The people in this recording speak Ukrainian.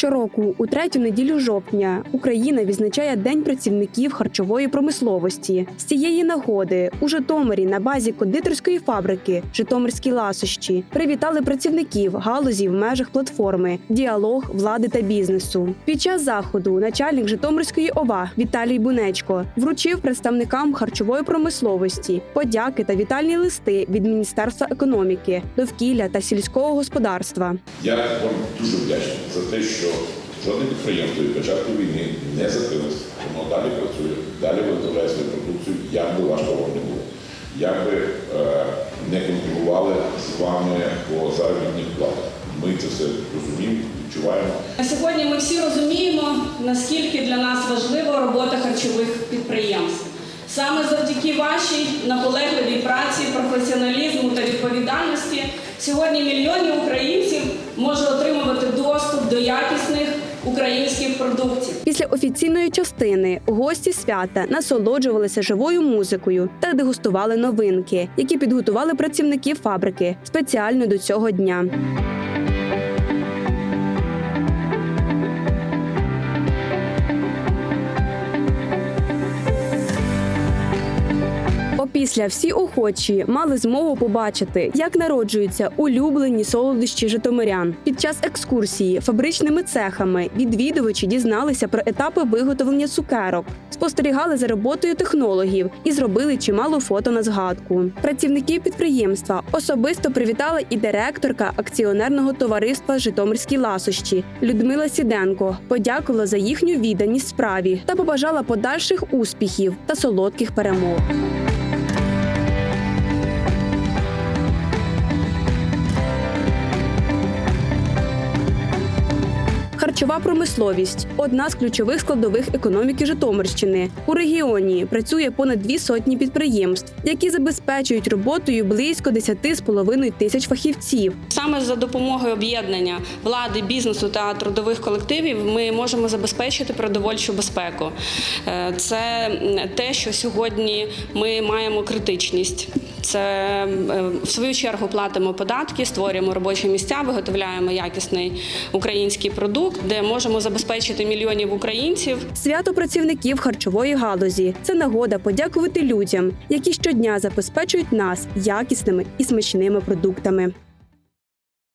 Щороку, у третю неділю жовтня, Україна відзначає День працівників харчової промисловості. З цієї нагоди у Житомирі на базі кондитерської фабрики Житомирські ласощі привітали працівників галузі в межах платформи Діалог влади та бізнесу. Під час заходу начальник Житомирської ОВА Віталій Бунечко вручив представникам харчової промисловості подяки та вітальні листи від Міністерства економіки, довкілля та сільського господарства. Я вам дуже вдячний за те, що жодне підприємство від початку війни не закрилось. Воно далі працює, далі виготовляє свою продукцію, як би важко вам не було. Як би е, не конкурували з вами по заробітних платах. Ми це все розуміємо, відчуваємо. На сьогодні ми всі розуміємо, наскільки для нас важлива робота харчових підприємств. Саме завдяки вашій наполегливій праці, професіоналізму та відповідальності сьогодні мільйони українців можуть отримувати доступ до якісних українських продуктів. Після офіційної частини гості свята насолоджувалися живою музикою та дегустували новинки, які підготували працівники фабрики спеціально до цього дня. Опісля всі охочі мали змогу побачити, як народжуються улюблені солодощі житомирян. Під час екскурсії фабричними цехами відвідувачі дізналися про етапи виготовлення цукерок, спостерігали за роботою технологів і зробили чимало фото на згадку. Працівники підприємства особисто привітала і директорка акціонерного товариства Житомирські ласощі Людмила Сіденко. Подякувала за їхню відданість справі та побажала подальших успіхів та солодких перемог. Харчова промисловість одна з ключових складових економіки Житомирщини. У регіоні працює понад дві сотні підприємств, які забезпечують роботою близько 10,5 тисяч фахівців. Саме за допомогою об'єднання влади, бізнесу та трудових колективів ми можемо забезпечити продовольчу безпеку. Е, Це те, що сьогодні ми маємо критичність. Це е, в свою чергу платимо податки, створюємо робочі місця, виготовляємо якісний український продукт, де можемо забезпечити мільйонів українців Свято працівників харчової галузі це нагода подякувати людям, які щодня забезпечують нас якісними і смачними продуктами.